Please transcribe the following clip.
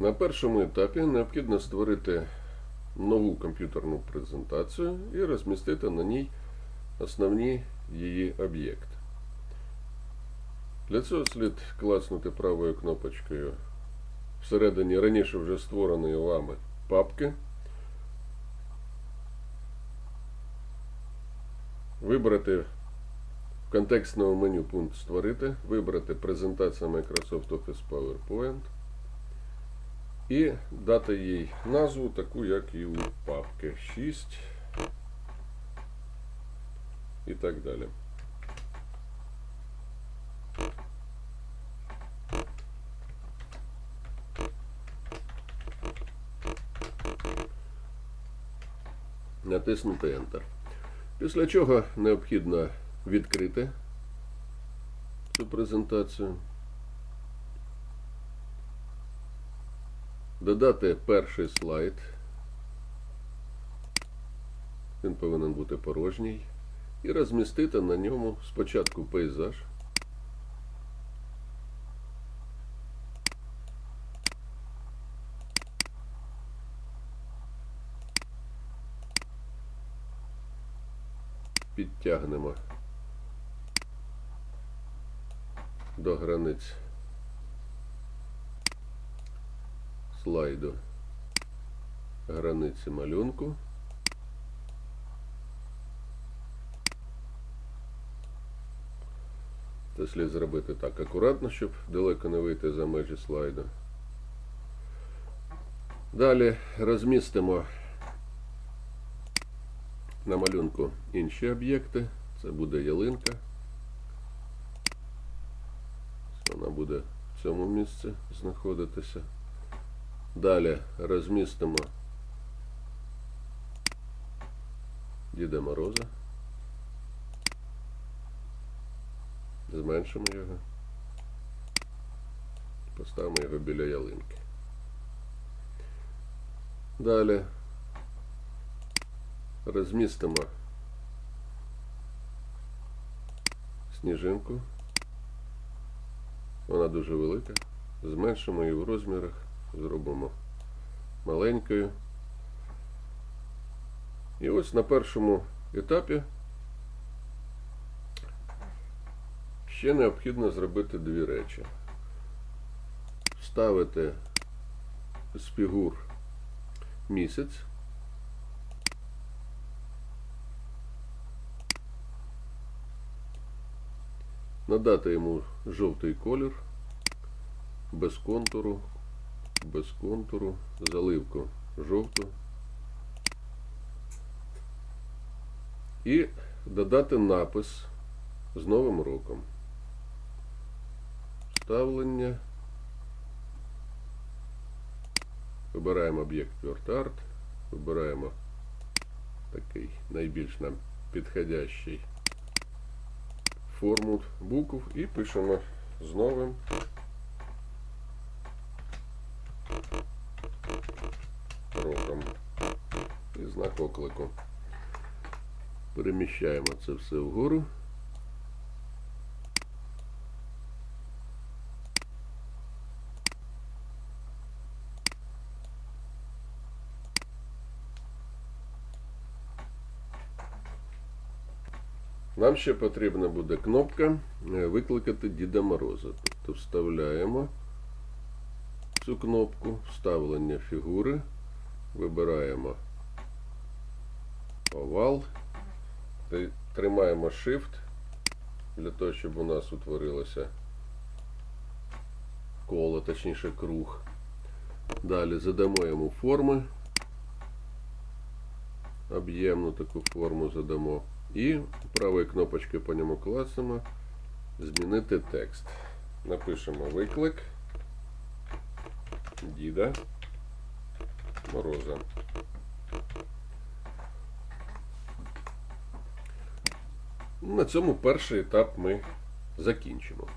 На першому етапі необхідно створити нову комп'ютерну презентацію і розмістити на ній основні її об'єкти. Для цього слід класнути правою кнопочкою всередині раніше вже створеної вами папки. Вибрати в контекстному меню пункт Створити, вибрати презентація Microsoft Office PowerPoint і дати їй назву, таку, як і у папки 6 і так далі. Натиснути Enter. Після чого необхідно відкрити цю презентацію. Додати перший слайд. Він повинен бути порожній. І розмістити на ньому спочатку пейзаж. Підтягнемо до границь слайду границі малюнку. Це слід зробити так акуратно, щоб далеко не вийти за межі слайду. Далі розмістимо на малюнку інші об'єкти. Це буде ялинка. Вона буде в цьому місці знаходитися. Далі розмістимо Діда Мороза. Зменшимо його. Поставимо його біля ялинки. Далі розмістимо сніжинку. Вона дуже велика. Зменшимо її в розмірах, зробимо маленькою. І ось на першому етапі ще необхідно зробити дві речі. Вставити з фігур місяць. Надати йому жовтий колір, без контуру, без контуру, заливку жовту. І додати напис з Новим роком. Вставлення. Вибираємо об'єкт WordArt, вибираємо такий найбільш нам підходящий форму букв і пишемо з новим знак оклику. Переміщаємо це все вгору. Нам ще потрібна буде кнопка е, викликати Діда Мороза. Тобто вставляємо цю кнопку, вставлення фігури, вибираємо овал, тримаємо Shift для того, щоб у нас утворилося коло, точніше круг. Далі задамо йому форми. Об'ємну таку форму задамо. І правою кнопочкою по ньому клацаємо змінити текст. Напишемо виклик Діда Мороза. На цьому перший етап ми закінчимо.